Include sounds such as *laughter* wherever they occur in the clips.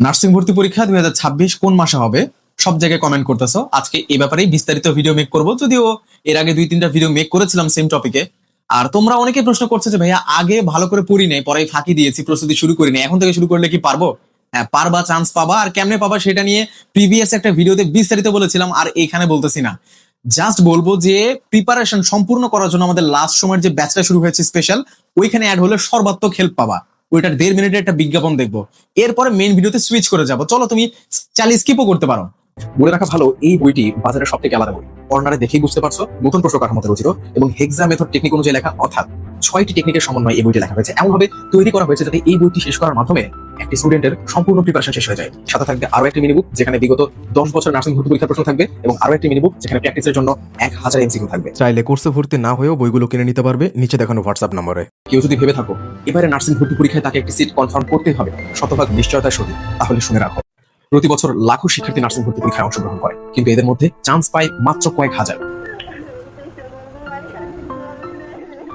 Nursing ভর্তি পরীক্ষা দুই হাজার ছাব্বিশ কোন মাসে হবে? সব জায়গায় কমেন্ট করতেছো। আজকে এ ব্যাপারেই বিস্তারিত ভিডিও মেক করব। যদিও এর আগে দুই, তিনটা ভিডিও মেক করেছিলাম সেম টপিকে আর তোমরা অনেকে প্রশ্ন করছ যে, ভাইয়া, আগে ভালো করে পড়ি নাই, পরে ফাঁকি দিয়েছি, প্রস্তুতি শুরু করি নাই। এখন থেকে শুরু করলে কি পারব? হ্যাঁ পারবা চান্স পাবা। আর কেমনে পাবা সেটা নিয়ে প্রিভিয়াস একটা ভিডিওতে বিস্তারিত বলেছিলাম, আর এখানে বলতেছি না। জাস্ট বলব যে প্রিপারেশন সম্পূর্ণ করার জন্য আমাদের লাস্ট সময়ের যে ব্যাচটা শুরু হয়েছে স্পেশাল ওইখানে অ্যাড হলে সর্বাত্মক হেল্প পাবা। ওইটার দেড় মিনিটের একটা বিজ্ঞাপন দেখব। এরপরে মেন ভিডিওতে সুইচ করে যাব। চলো তুমি চাইলে স্কিপও করতে পারো। বলে রাখা ভালো, এই বইটি বাজারে সব থেকে আলাদা বই। কর্নারে দেখেই বুঝতে পারছ, নতুন প্রশ্ন কাঠামোতে রচিত এবং হেক্সা মেথড টেকনিক অনুযায়ী লেখা, অর্থাৎ ছয়টি টেকনিকের সমন্বয়ে এই বইটি লেখা হয়েছে। এমনভাবে তৈরি করা হয়েছে যাতে এই বইটি শেষ করার মাধ্যমে একটি স্টুডেন্টের সম্পূর্ণ প্রিপারেশন শেষ হয়ে যায়। সাথে থাকবে আরও একটি মিনিবুক যেখানে বিগত দশ বছর নার্সিং ভর্তি পরীক্ষার প্রশ্ন থাকবে এবং আরও একটি মিনিবুক যেখানে প্র্যাকটিসের জন্য এক হাজার এমসিকিউ থাকবে। চাইলে কোর্সে ভর্তি না হয়েও বইগুলো কিনে নিতে পারবে। নিচে দেখানো হোয়াটসঅ্যাপ নম্বরে। কেউ যদি ভেবে থাকো এবারে নার্সিং ভর্তি পরীক্ষায় তাকে একটি সিট কনফার্ম করতেই হবে। শতভাগ নিশ্চয়তার সহিত। তাহলে শুনে রাখো প্রতি বছর লাখো শিক্ষার্থী নার্সিং ভর্তি পরীক্ষায় অংশগ্রহণ করে কিন্তু এদের মধ্যে চান্স পায় মাত্র কয়েক হাজার।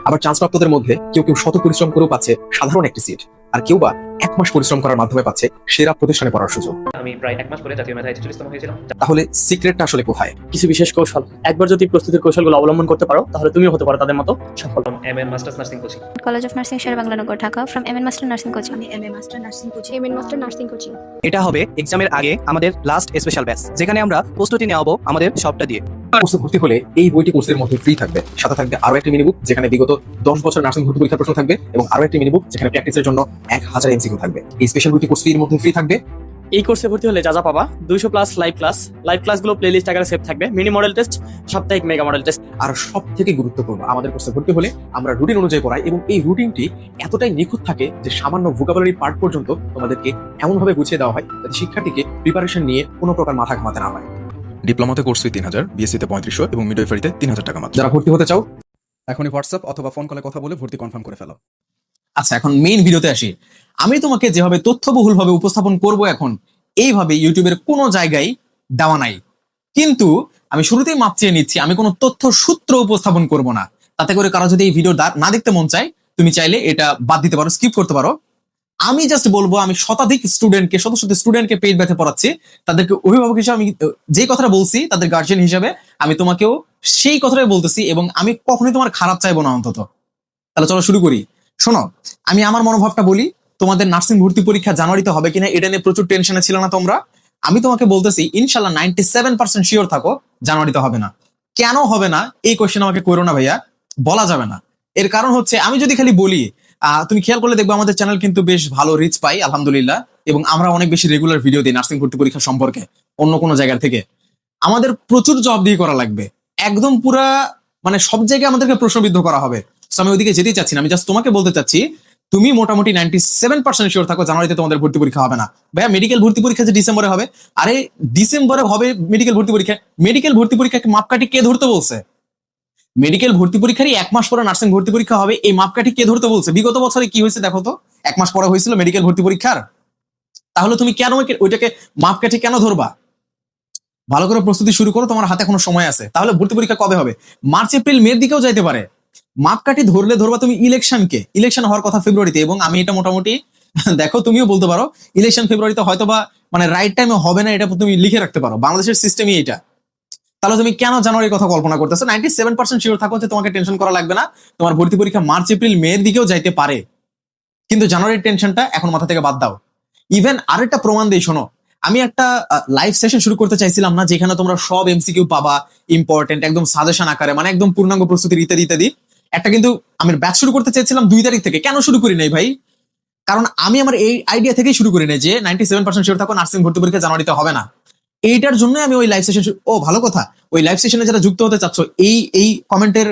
আবার চান্স প্রাপ্তদের মধ্যে কেউ কেউ শত পরিশ্রম করেও পাচ্ছে সাধারণ একটি সিট আর কেউ বা এক মাস পরিশ্রম করার মাধ্যমে পাচ্ছে সেরা প্রতিষ্ঠানে পড়ার সুযোগ। আমি প্রায় এক মাস পরে জাতীয় মেধায় ছেচল্লিশতম হয়েছিলাম তাহলে সিক্রেটটা আসলে কোথায়? কিছু বিশেষ কৌশল। একবার যদি প্রস্তুতির কৌশলগুলো অবলম্বন করতে পারো তাহলে তুমিও হতে পারো তাদের মতো সফল। M M masters nursing coaching College of Nursing, Sher Bangalore, Dhaka, from MN Master Nursing Coaching. আমি M A master nursing coaching M A master nursing coaching এটা হবে এক্সামের আগে আমাদের লাস্ট স্পেশাল ব্যাচ যেখানে আমরা প্রস্তুতি নেওয়াবো আমাদের সবটা দিয়ে। কোর্সে ভর্তি হলে এই বইটি কোর্সের মধ্যে ফ্রি থাকবে। সাথে থাকবে আরও একটি মিনিবুক যেখানে বিগত দশ বছর নার্সিং ভর্তি পরীক্ষার প্রশ্ন থাকবে এবং আরও একটি মিনিবুক যেখানে প্র্যাকটিসের জন্য এক হাজার এমসিকিউ থাকবে। এই স্পেশাল বইটি কোর্স ফির মধ্যে ফ্রি থাকবে। এই কোর্সে ভর্তি হলে যা যা পাবা দুইশো প্লাস লাইভ ক্লাস লাইভ ক্লাসগুলো প্লেলিস্ট আকারে সেভ থাকবে। মিনি মডেল টেস্ট সাপ্তাহিক মেগা মডেল টেস্ট আর সব থেকে গুরুত্বপূর্ণ আমাদের কোর্সে ভর্তি হলে আমরা রুটিন অনুযায়ী পড়াই এবং এই রুটিনটি এতটাই নিখুঁত থাকে যে সামান্য ভোকাবুলারি পার্ট পর্যন্ত তোমাদেরকে এমনভাবে গুছিয়ে দেওয়া হয় যাতে শিক্ষার্থীকে প্রিপারেশন নিয়ে কোনো প্রকার মাথা ঘামাতে না হয়। ডিপ্লোমাতে কোর্স ফি তিন হাজার বিএসসিতে পঁয়ত্রিশশো এবং মিডওয়াইফারিতে তিন হাজার টাকা মাত্র। যারা ভর্তি হতে চাও এখনই হোয়াটসঅ্যাপ অথবা ফোন কলে কথা বলে ভর্তি কনফার্ম করে ফেলো। আচ্ছা এখন মেইন ভিডিওতে আসি। আমি তোমাকে যেভাবে তথ্যবহুল ভাবে উপস্থাপন করব এখন, এইভাবে ইউটিউবের কোনো জায়গায় দেওয়া নাই। কিন্তু আমি শুরুতেই মাপ চেয়ে নিচ্ছি, আমি কোনো তথ্য সূত্র উপস্থাপন করব না। তাতে করে কারও যদি এই ভিডিও না দেখতে মন চায়, তুমি চাইলে এটা বাদ দিতে পারো স্কিপ করতে পারো। আমি জাস্ট বলব, আমি শতাধিক স্টুডেন্টকে শত শত স্টুডেন্টকে পেজ ব্যথে পড়াচ্ছি। তাদেরকে অভিভাবক হিসেবে আমি যে কথাটা বলছি, তাদের গার্জিয়ান হিসেবে আমি তোমাকেও সেই কথাটাই বলতেছি এবং আমি কখনোই তোমার খারাপ চাইব না অন্তত। তাহলে চলো শুরু করি। শোনো, আমি আমার মনোভাবটা বলি, তোমাদের নার্সিং ভর্তি পরীক্ষা জানুয়ারিতে হবে কিনা, এটা নিয়ে প্রচুর টেনশনে ছিল না তোমরা? আমি তোমাকে বলতেছি, ইনশাল্লাহ নাইনটি সেভেন পার্সেন্ট শিওর থাকো, জানুয়ারিতে হবে না। কেন হবে না? এই কোয়েশ্চেন আমাকে করো না ভাইয়া, বলা যাবে না। এর কারণ হচ্ছে, আমি যদি খালি বলি তুমি খেয়াল করলে দেখবে আমাদের চ্যানেল কিন্তু বেশ ভালো রিচ পাই, আলহামদুলিল্লাহ, এবং আমরা অনেক বেশি রেগুলার ভিডিও দিই নার্সিং ভর্তি পরীক্ষা সম্পর্কে, অন্য কোনো জায়গার থেকে। আমাদের প্রচুর জব দিয়ে করা লাগবে। একদম পুরা মানে সব জায়গায় আমাদেরকে প্রশ্নবিদ্ধ করা হবে। So, আমি ওইদিকে যেতেই চাচ্ছি না। আমি জাস্ট তোমাকে বলতে চাচ্ছি, তুমি মোটামুটি নাইনটি সেভেন পার্সেন্ট শিওর থাকো জানুয়ারিতে তোমাদের ভর্তি পরীক্ষা হবে না। ভাইয়া মেডিকেল ভর্তি পরীক্ষা যে ডিসেম্বরে হবে, আরে ডিসেম্বরে হবে মেডিকেল ভর্তি পরীক্ষা। মেডিকেল ভর্তি পরীক্ষাকে মাপকাঠি কে ধরতে বলছে? মেডিকেল ভর্তি পরীক্ষারই এক মাস পরে নার্সিং ভর্তি পরীক্ষা হবে, এই মাপকাঠি কে ধরতে বলছে? বিগত বছরে কি হয়েছে দেখো তো, এক মাস পরে হয়েছিল মেডিকেল ভর্তি পরীক্ষার। তাহলে তুমি কেন ওইটাকে মাপকাঠি কেন ধরবা? ভালো করে প্রস্তুতি শুরু করো, তোমার হাতে এখনও সময় আছে। তাহলে ভর্তি পরীক্ষা কবে হবে? মার্চ, এপ্রিল, মের দিকেও যাইতে পারে। মাপকাঠি ধরলে ধরবা তুমি ইলেকশনকে। ইলেকশন হওয়ার কথা ফেব্রুয়ারিতে এবং আমি এটা মোটামুটি, *laughs* দেখো, তুমিও বলতে পারো, ইলেকশন ফেব্রুয়ারিতে হয়তো বা মানে রাইট টাইমে হবে না, এটা তুমি লিখে রাখতে পারো। বাংলাদেশের সিস্টেমই এটা। তাহলে তুমি কেন জানুয়ারির কথা কল্পনা করতেছো? নাইনটি সেভেন পার্সেন্ট শিওর থাকো যে তোমাকে টেনশন করা লাগবে না। তোমার ভর্তি পরীক্ষা মার্চ, এপ্রিল মের দিকেও যাইতে পারে। কিন্তু জানুয়ারির টেনশনটা এখন মাথা থেকে বাদ দাও। ইভেন আরেকটা প্রমাণ দিই শোনো। আমি একটা লাইভ সেশন শুরু করতে চাইছিলাম না, যেখানে তোমরা সব এমসিকিউ পাবা ইম্পর্টেন্ট একদম সাজেশন আকারে মানে একদম পূর্ণাঙ্গ প্রস্তুতির ইত্যাদি ইত্যাদি। একটা কিন্তু আমি ব্যাচ শুরু করতে চেয়েছিলাম দুই তারিখ থেকে। কেন শুরু করি নাই ভাই? কারণ আমি আমার এই আইডিয়া থেকেই শুরু করি নাই যে নাইনটি সেভেন পার্সেন্ট শিওর থাকো নার্সিং ভর্তি পরীক্ষা জানুয়ারিতে হবে না। এইটার জন্য আমি ওই লাইভ সেশন ও, ভালো কথা। ওই লাইভ সেশনে যারা যুক্ত হতে চাচ্ছ, এই এই কমেন্টের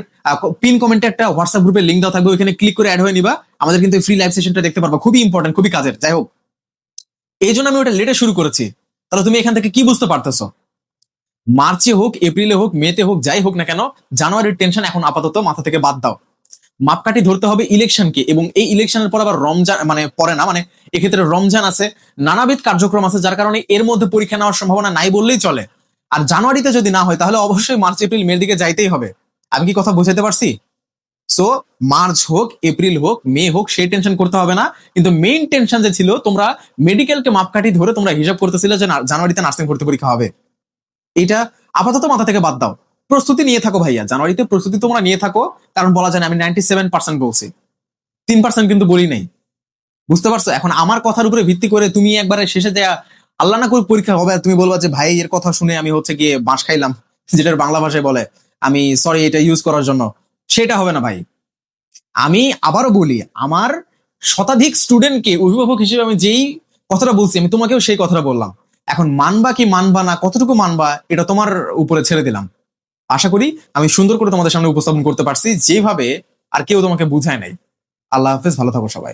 পিন কমেন্টে একটা হোয়াটসঅ্যাপ গ্রুপের লিঙ্ক দেওয়া থাকবে, ওইখানে ক্লিক করে অ্যাড হয়ে নিবা। আমাদের কিন্তু ফ্রি লাইভ সেশনটা দেখতে পারবা। খুবই ইম্পর্টেন্ট খুবই কাজের। যাই হোক। এই জন্য আমি ওটা লেটে শুরু করেছি। তাহলে তুমি এখান থেকে কি বুঝতে পারতেছো? মার্চে হোক, এপ্রিলে হোক, মেতে হোক, যাই হোক না কেন, জানুয়ারির টেনশন এখন আপাতত মাথা থেকে বাদ দাও। মাপকাঠি ধরতে হবে ইলেকশনকে এবং এই ইলেকশনের পর আবার রমজান মানে পরে না মানে এক্ষেত্রে রমজান আছে। নানাবিধ কার্যক্রম আছে যার কারণে এর মধ্যে পরীক্ষা নেওয়ার সম্ভাবনা নাই বললেই চলে। আর জানুয়ারিতে যদি না হয়, তাহলে অবশ্যই মার্চ, এপ্রিল, মের দিকে যাইতেই হবে। আমি কি কথা বুঝাতে পারছি? সো মার্চ হোক, এপ্রিল হোক, মে হোক, সেই টেনশন করতে হবে না। কিন্তু মেইন টেনশন যে ছিল, তোমরা মেডিকেলকে মাপকাঠি ধরে তোমরা হিসাব করতেছিলে যে জানুয়ারিতে নার্সিং ভর্তি পরীক্ষা হবে। এটা আপাতত মাথা থেকে বাদ দাও। প্রস্তুতি নিয়ে থাকো ভাইয়া, জানুয়ারিতে প্রস্তুতি তোমরা নিয়ে থাকো, কারণ বলা যায় না, আমি নাইনটি সেভেন পার্সেন্ট বলছি। তিন পার্সেন্ট কিন্তু বলি নাই। বুঝতে পারছ? এখন আমার কথার উপরে ভিত্তি করে তুমি একবারে শেষে দেয়া আল্লাহ না করে পরীক্ষা হবে, তুমি বলবা যে, ভাই, এর কথা শুনে আমি হচ্ছে গিয়ে বাঁশ খাইলাম যেটার বাংলা ভাষায় বলে। আমি সরি এটা ইউজ করার জন্য। সেটা হবে না ভাই। আমি আবারও বলি, আমার শতাধিক স্টুডেন্টকে অভিভাবক হিসেবে আমি যেই কথাটা বলছি, আমি তোমাকেও সেই কথাটা বললাম। এখন মানবা কি মানবা না, কতটুকু মানবা, এটা তোমার উপরে ছেড়ে দিলাম। আশা করি আমি সুন্দর করে তোমাদের সামনে উপস্থাপন করতে পারছি, যেভাবে আর কেউ তোমাকে বুঝায় নাই। আল্লাহ হাফেজ, ভালো থাকো সবাই।